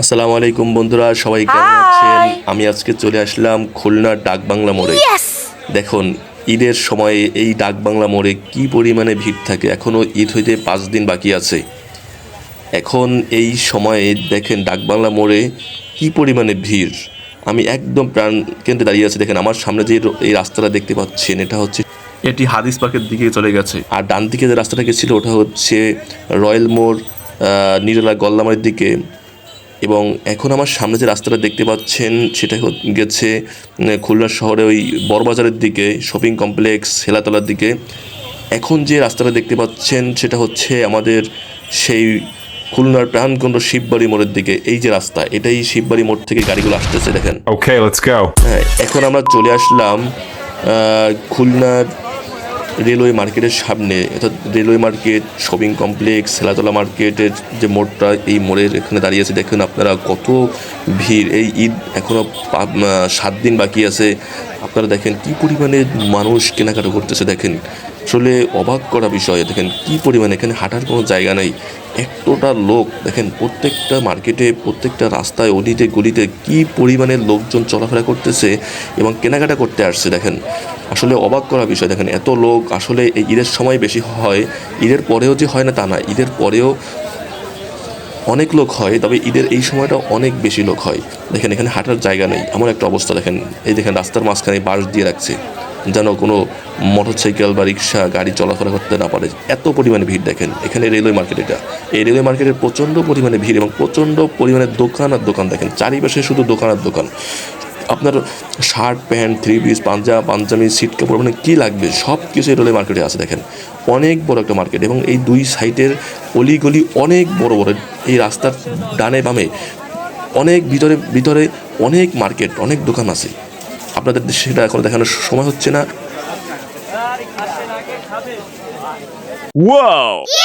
আসসালামু আলাইকুম বন্ধুরা সবাই কেমন আছেন? আমি আজকে চলে আসলাম খুলনার ডাকবাংলা মোড়ে। দেখুন ঈদের সময়ে এই ডাকবাংলা মোড়ে কি পরিমাণে ভিড় থাকে? এখনও ঈদ হইতে পাঁচ দিন বাকি আছে। এখন এই সময়ে দেখেন ডাকবাংলা মোড়ে কি পরিমাণে ভিড়। আমি একদম প্রাণ কেন্দ্রে দাঁড়িয়ে আছি। দেখেন আমার সামনে যে এই রাস্তাটা দেখতে পাচ্ছেন এটা হচ্ছে এটি হাদিস পার্কের দিকে চলে গেছে। আর ডান দিকে যে রাস্তাটা গেছিল ওটা হচ্ছে রয়্যাল মোড় নিরালা গল্লামারির দিকে। এবং এখন আমার সামনে যে রাস্তাটা দেখতে পাচ্ছেন সেটা গেছে খুলনা শহরে ওই বড়বাজারের দিকে শপিং কমপ্লেক্স হেলাতলার দিকে। এখন যে রাস্তাটা দেখতে পাচ্ছেন সেটা হচ্ছে আমাদের সেই খুলনার প্রাণকেন্দ্র শিববাড়ি মোড়ের দিকে। এই যে রাস্তা এটাই শিববাড়ি মোড় থেকে গাড়িগুলো আসতেছে দেখেন। Okay, let's go. হ্যাঁ এখন আমরা চলে আসলাম খুলনার রেলওয়ে মার্কেটের সামনে, অর্থাৎ railway market, shopping complex Selatala মার্কেটের যে মোড়টা, এই মোড়ের এখানে দাঁড়িয়ে আছে, দেখুন আপনারা কত ভিড়। এই ঈদ এখনও সাত দিন বাকি আছে। আপনারা দেখেন কি পরিমাণে মানুষ কেনাকাটা করতেছে, দেখেন। আসলে অবাক করা বিষয়। দেখেন কি পরিমাণে এখানে হাঁটার কোনো জায়গা নেই। এতটা লোক, দেখেন প্রত্যেকটা মার্কেটে, প্রত্যেকটা রাস্তায় অলিতে গলিতে কি পরিমাণে লোকজন চলাফেরা করতেছে এবং কেনাকাটা করতে আসছে, দেখেন। আসলে অবাক করা বিষয়, দেখেন এত লোক আসলে এই ঈদের সময় বেশি হয়। ঈদের পরেও যে হয় না তা না, ঈদের পরেও অনেক লোক হয়, তবে ঈদের এই সময়টা অনেক বেশি লোক হয়। দেখেন এখানে হাঁটার জায়গা নেই, এমন একটা অবস্থা, দেখেন। এই দেখেন রাস্তার মাঝখানে বাঁশ দিয়ে রাখছে। যেন কোনো মোটরসাইকেল বা রিক্সা, গাড়ি চলাফেরা করতে না পারে। এত পরিমাণে ভিড় দেখেন এখানে রেলওয়ে মার্কেট এটা। এই রেলওয়ে মার্কেটের প্রচণ্ড পরিমাণে ভিড় এবং প্রচণ্ড পরিমাণে দোকান আর দোকান দেখেন। চারিপাশে শুধু দোকান আর দোকান। আপনার শার্ট, প্যান্ট, থ্রি পিস, পাঞ্জা, পাঞ্জাবি, সিট কাপড় মানে কী লাগবে? সব কিছু এই রেলওয়ে মার্কেটে আছে দেখেন। অনেক বড় একটা মার্কেট এবং এই দুই সাইডের অলিগলি অনেক বড় বড়, এই রাস্তার ডানে বামে অনেক ভিতরে ভিতরে অনেক মার্কেট, অনেক দোকান আছে। আপনাদের সেটা এখন দেখানোর সময় হচ্ছে না Whoa!